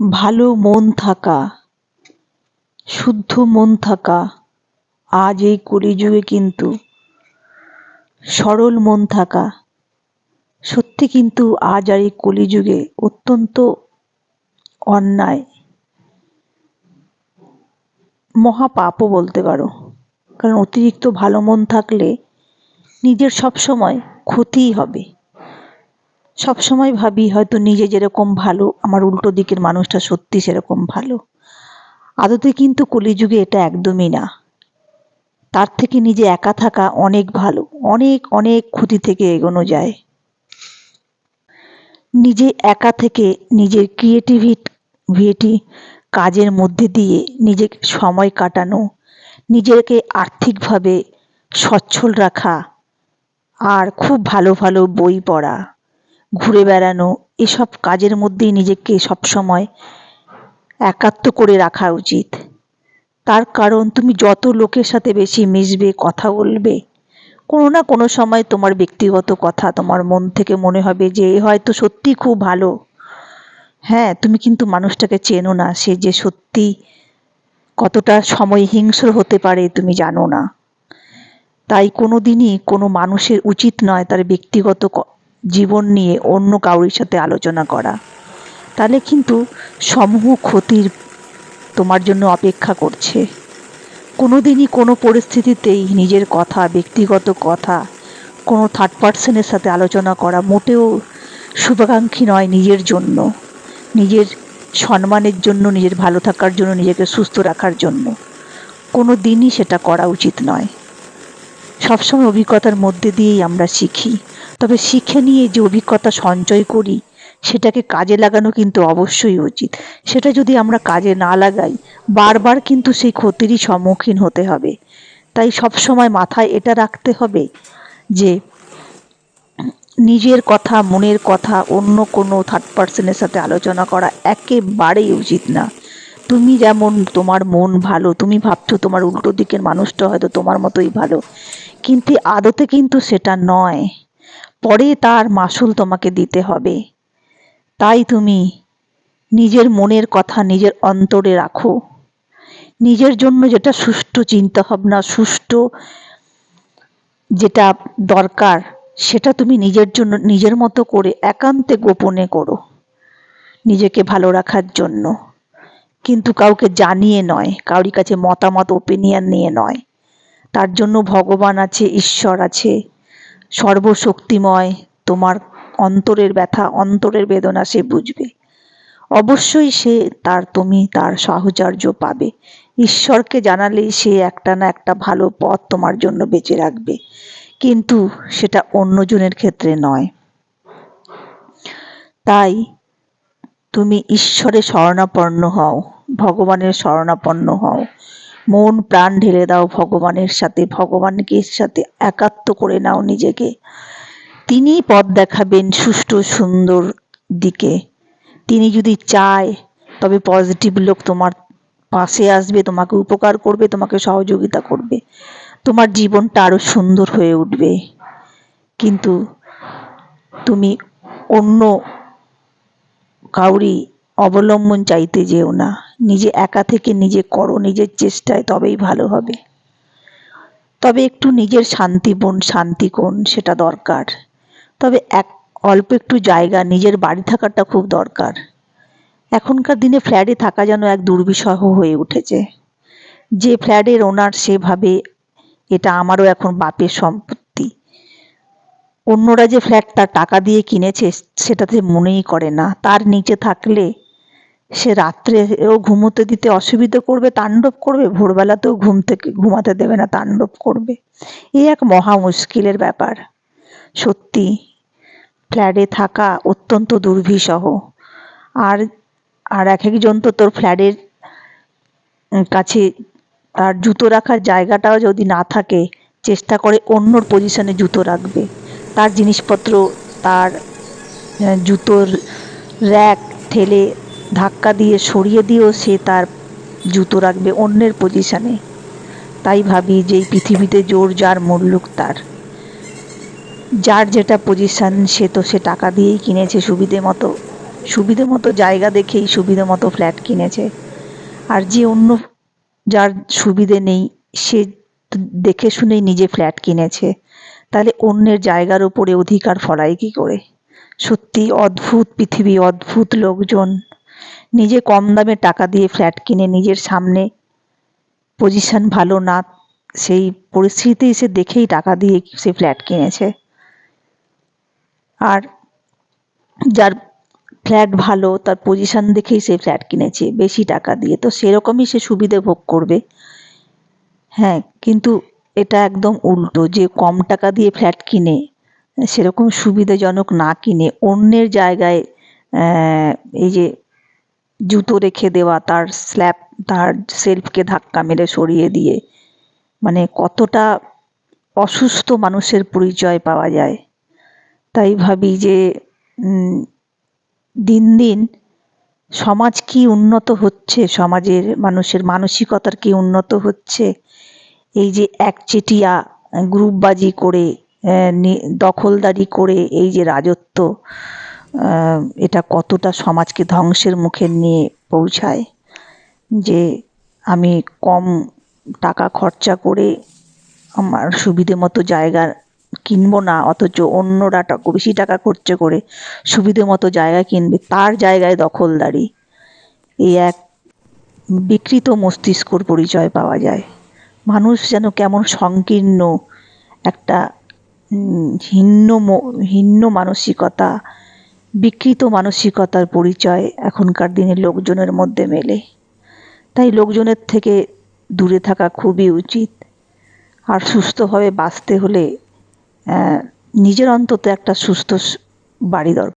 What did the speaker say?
ভালো মন থাকা, শুদ্ধ মন থাকা, আজ এই কলিযুগে কিন্তু সরল মন থাকা। সত্যি কিন্তু আজ আর এই কলিযুগে অত্যন্ত অন্যায়। মহাপাপও বলতে পারো, কারণ অতিরিক্ত ভালো মন থাকলে নিজের সব সময় ক্ষতিই হবে। সব সময় ভাবি হয়তো নিজে যেরকম ভালো, আমার উল্টো দিকের মানুষটা সত্যি সেরকম ভালো। আদতে কিন্তু কলিযুগে এটা একদমই না। তার থেকে নিজে একা থাকা অনেক ভালো, অনেক অনেক ক্ষতি থেকে এগোনো যায়। নিজে একা থেকে নিজের ক্রিয়েটিভিটি কাজের মধ্যে দিয়ে নিজেকে সময় কাটানো, নিজেকে আর্থিকভাবে সচ্ছল রাখা আর খুব ভালো ভালো বই পড়া। ঘুরে বেড়ানো, এসব কাজের মধ্যেই নিজেকে সবসময় একাত্ম করে রাখা উচিত। তার কারণ, তুমি যত লোকের সাথে বেশি মিশবে, কথা বলবে, কোনো না কোনো সময় তোমার ব্যক্তিগত কথা, তোমার মন থেকে মনে হবে যে, এ হয়তো সত্যি খুব ভালো। হ্যাঁ তুমি কিন্তু মানুষটাকে চেনো না, সে যে সত্যি কতটা সময় হিংস্র হতে পারে, তুমি জানো না। তাই কোনো দিনই কোনো মানুষের উচিত নয় তার ব্যক্তিগত জীবন নিয়ে অন্য কাউরির সাথে আলোচনা করা। তাহলে কিন্তু সমূহ ক্ষতির তোমার জন্য অপেক্ষা করছে। কোনো দিনই কোনো পরিস্থিতিতেই নিজের কথা, ব্যক্তিগত কথা, কোনো থার্ড পার্সনের সাথে আলোচনা করা মোটেও শুভাকাঙ্ক্ষী নয় নিজের জন্য। নিজের সম্মানের জন্য, নিজের ভালো থাকার জন্য, নিজেকে সুস্থ রাখার জন্য। কোনো দিনই সেটা করা উচিত নয়। সবসময় অভিজ্ঞতার মধ্যে দিয়েই আমরা শিখি। তবে শিখে নিয়ে যে অভিজ্ঞতা সঞ্চয় করি, সেটাকে কাজে লাগানো কিন্তু অবশ্যই উচিত। সেটা যদি আমরা কাজে না লাগাই, বারবার কিন্তু সেই ক্ষতিরই সম্মুখীন হতে হবে। তাই সবসময় মাথায় এটা রাখতে হবে যে, নিজের কথা, মনের কথা, অন্য কোনো থার্ড পার্সনের সাথে আলোচনা করা একেবারেই উচিত না। তুমি যেমন তোমার মন ভালো, তুমি ভাবছ তোমার উল্টো দিকের মানুষটা হয়তো তোমার মতোই ভালো, কিন্তু আদতে কিন্তু সেটা নয়। পরে তার মাসুল তোমাকে দিতে হবে। তাই তুমি নিজের মনের কথা নিজের অন্তরে রাখো। নিজের জন্য যেটা সুষ্ঠু চিন্তাভাবনা, সুষ্ঠু যেটা দরকার, সেটা তুমি নিজের জন্য, নিজের মতো করে একান্তে গোপনে করো নিজেকে ভালো রাখার জন্য। কিন্তু কাউকে জানিয়ে নয় কারোর কাছে মতামত ওপিনিয়ন নিয়ে নয়। তার জন্য ভগবান আছে, ঈশ্বর আছে। সর্বশক্তিময়, তোমার অন্তরের ব্যথা, অন্তরের বেদনা সে বুঝবে। অবশ্যই সে তার, তুমি তার সাহচর্য পাবে। ঈশ্বরকে জানালেই সে একটা না একটা ভালো পথ তোমার জন্য বেঁচে রাখবে। কিন্তু সেটা অন্যজনের ক্ষেত্রে নয়। তাই তুমি ঈশ্বরে শরণাপন্ন হও, ভগবানের শরণাপন্ন হও। মন প্রাণ ঢেলে দাও ভগবানের সাথে, ভগবানকে সাথে একাত্ম করে নাও নিজেকে। তিনি পথ দেখাবেন সুষ্ঠু সুন্দর দিকে। তিনি যদি চায়, তবে পজিটিভ লোক তোমার পাশে আসবে, তোমাকে উপকার করবে, তোমাকে সহযোগিতা করবে। তোমার জীবনটা আরও সুন্দর হয়ে উঠবে। কিন্তু তুমি অন্য কাউরি অবলম্বন চাইতে যেও না। নিজে একা থেকে নিজে করো, নিজের চেষ্টায় তবেই ভালো হবে। তবে একটু নিজের শান্তি বোন, শান্তি কোন সেটা দরকার। তবে এক, অল্প একটু জায়গা, নিজের বাড়ি থাকাটা খুব দরকার। এখনকার দিনে ফ্ল্যাটে থাকা যেন এক দুর্বিষহ হয়ে উঠেছে। যে ফ্ল্যাটের ওনার সেভাবে এটা আমারও এখন বাপের সম্পত্তি। অন্যরা যে ফ্ল্যাট তার টাকা দিয়ে কিনেছে, সেটাতে মনেই করে না। তার নিচে থাকলে সে রাত্রেও ঘুমোতে দিতে অসুবিধে করবে, তাণ্ডব করবে, ভোরবেলাতেও ঘুম থেকে, ঘুমাতে দেবে না, তাণ্ডব করবে। এই এক মহা মুশকিলের ব্যাপার। সত্যি, ফ্ল্যাটে থাকা অত্যন্ত দুর্বিষহ আর আর এক একজন তো তোর ফ্ল্যাটের কাছে, আর জুতো রাখার জায়গাটাও যদি না থাকে, চেষ্টা করে অন্যর পজিশনে জুতো রাখবে। তার জিনিসপত্র, তার জুতোর র্যাক ঠেলে ধাক্কা দিয়ে সরিয়ে দিয়েও সে তার জুতো রাখবে অন্যের পজিশানে তাই ভাবি যে এই পৃথিবীতে জোর যার মুল্লুক তার। যার যেটা পজিশান সে তো সে টাকা দিয়েই কিনেছে সুবিধে মতো। সুবিধে মতো জায়গা দেখেই সুবিধে মতো ফ্ল্যাট কিনেছে। আর যে অন্য যার সুবিধে নেই, সে দেখে শুনেই নিজে ফ্ল্যাট কিনেছে। তাহলে অন্যের জায়গার উপরে অধিকার ফলায় কী করে? সত্যি অদ্ভুত পৃথিবী, অদ্ভুত লোকজন। নিজে কম দামে টাকা দিয়ে ফ্ল্যাট কিনে নিজের সামনে পজিশন ভালো না, সেই পরিস্থিতি সে দেখেই টাকা দিয়ে সে ফ্ল্যাট কিনেছে। আর যার ফ্ল্যাট ভালো, তার পজিশন দেখেই সে ফ্ল্যাট কিনেছে, বেশি টাকা দিয়ে। তো সেরকমই সে সুবিধে ভোগ করবে। হ্যাঁ কিন্তু এটা একদম উল্টো, যে কম টাকা দিয়ে ফ্ল্যাট কিনে, সেরকম সুবিধাজনক না কিনে, অন্যের জায়গায় এই যে জুতো রেখে দেওয়া, তার স্ল্যাব তার সেলফকে ধাক্কা মেরে সরিয়ে দিয়ে। মানে কতটা অসুস্থ মানুষের পরিচয় পাওয়া যায়। তাই ভাবি যে দিন দিন সমাজ কি উন্নত হচ্ছে, সমাজের মানুষের মানসিকতার কি উন্নত হচ্ছে, এই যে একচেটিয়া গ্রুপবাজি করে দখলদারি করে, এই যে রাজত্ব এটা কতটা সমাজকে ধ্বংসের মুখে নিয়ে পৌঁছায় যে আমি কম টাকা খরচা করে আমার সুবিধে মতো জায়গা কিনবো না, অথচ অন্যরা বেশি টাকা খরচা করে সুবিধে মতো জায়গা কিনবে, তার জায়গায় দখলদারি। এই এক বিকৃত মস্তিষ্কর পরিচয় পাওয়া যায়। মানুষ যেন কেমন সংকীর্ণ একটা হিন্ন হিন্ন মানসিকতা বিকৃত মানসিকতার পরিচয় এখনকার দিনে লোকজনের মধ্যে মেলে। তাই লোকজনের থেকে দূরে থাকা খুবই উচিত। আর সুস্থভাবে বাঁচতে হলে নিজের অন্তত একটা সুস্থ বাড়ি দরকার।